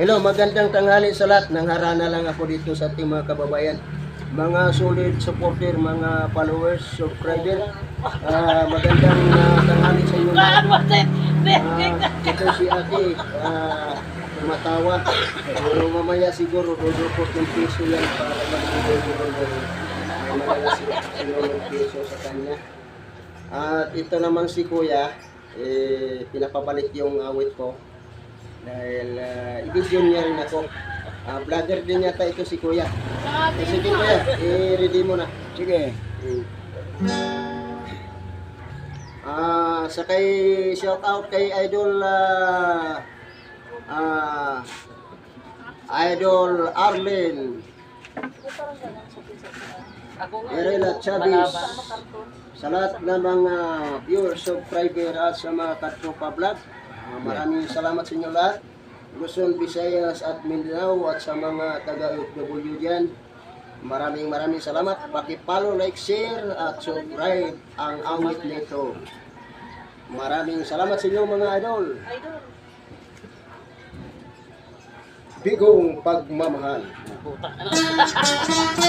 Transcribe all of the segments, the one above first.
Hello, magandang tanghali sa lahat. Nangharana lang ako dito sa ating mga kababayan. Mga solid supporter, mga followers, subscriber. Ah, magandang ah, tanghali sa inyo. Ah, ito si ate, ah, tumatawa. Pero mamaya siguro, dudukot ng piso yan para ng may malala siguro piso sa kanya. At ito naman si kuya, eh, pinapabalik yung awit ko. Dahil uh, i-video niya rin ako. Ah, vlogger din yata ito si kuya. Eh, sige kuya, i-ready mo na. Sige. Mm. Ah, sa kay shout out kay Idol ah ah, Idol Arlen Erela Chavez sa lahat ng mga viewers, subscriber at sa mga katropa vlog. Ah, maraming salamat sa inyo lahat. Luzon, Visayas at Mindanao at sa mga taga-OFW dyan. Maraming maraming salamat. Pakipalo, like, share at subscribe ang awit nito. Maraming salamat sa inyo mga idol. Bigong pagmamahal.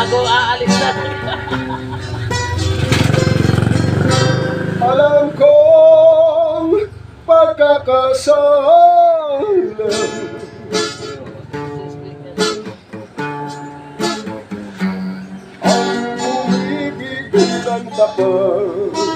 bago aalis na. Alam kong pagkakasala ang umibig ng tapat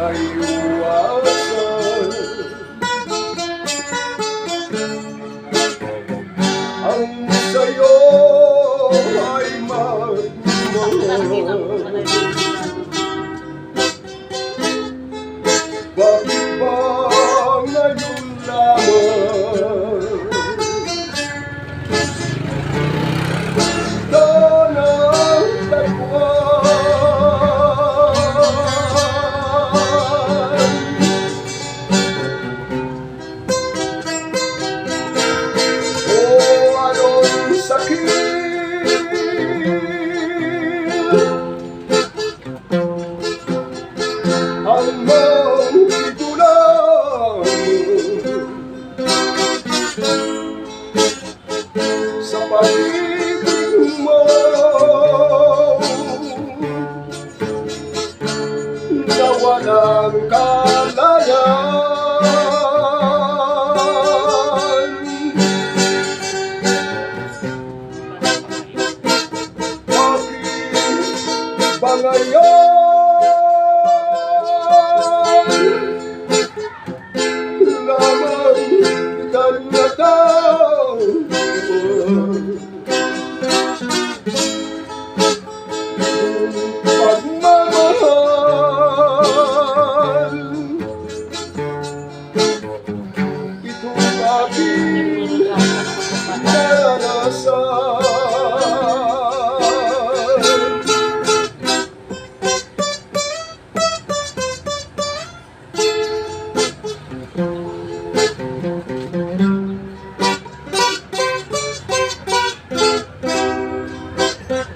Tunay iwasan Ang sayo ay magmahal ba ngayon lamang kitang natawag Pagmamahal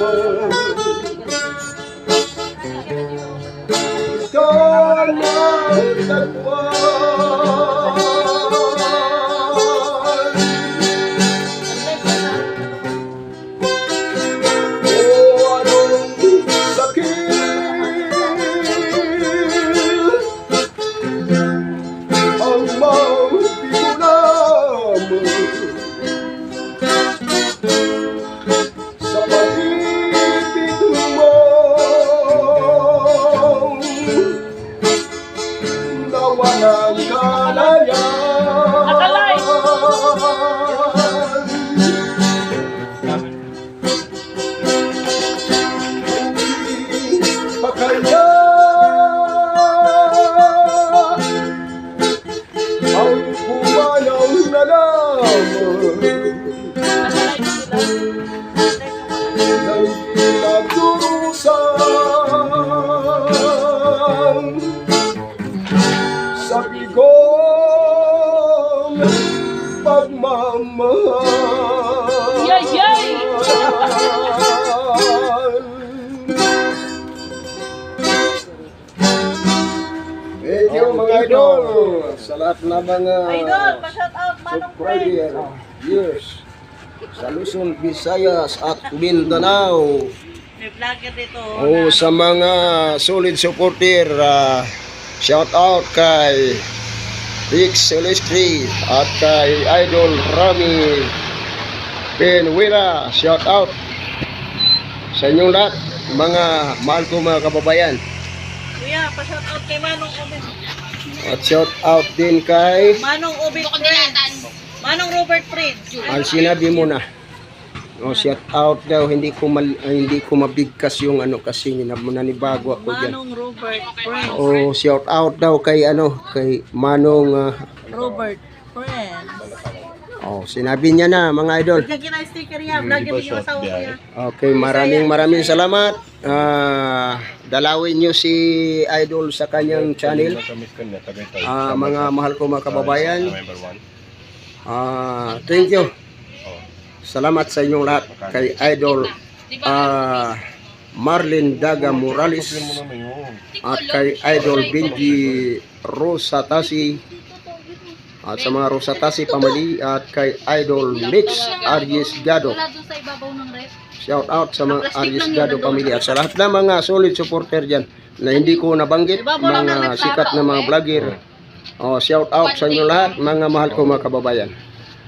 naman pagmamahal. Yay, yay! Thank you mga idol sa lahat na mga Idol, pa-shout out Manong Fred. subscriber. Yes. Sa Luzon, Visayas at Mindanao. May vlogger dito. O sa mga solid supporter, ah, shout out kay Rick Celestri at kay Idol Rami Penuela. Shout out sa inyong lahat, mga mahal ko mga kababayan. Kuya, pa-shout out kay Manong Obit. At shout out din kay Manong Friends. Manong Robert Friends. ang sinabi mo na. O shout out daw hindi ko mal, ah, hindi ko mabigkas yung ano kasi nanibago ako diyan. Manong Robert Friends. O shout out daw kay ano kay Manong ah, Robert Friends. Oh, sinabi niya na mga idol. Bigyan kita sticker niya. Yung asawa niya. Okay, maraming maraming salamat. Ah, dalawin niyo si Idol sa kanyang channel. Ah, mga mahal ko mga kababayan. Ah, thank you. Salamat sa inyong lahat kay Idol ah, Marlin Daga Morales at kay Idol Benji Rosatasi at sa mga Rosatasi family at kay Idol Mix Aries Gado. Shout out sa mga Aries Gado family at sa lahat ng mga solid supporter dyan na hindi ko nabanggit, mga sikat na mga vlogger. Oh, shout out sa inyo lahat, mga mahal ko mga kababayan.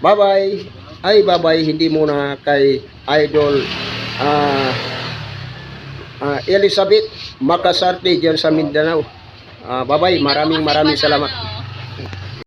Bye-bye. Ay, bye-bye. Hindi muna kay Idol ah ah, Elizabeth Makasarte dyan sa Mindanao. Ah, bye-bye. Maraming maraming salamat.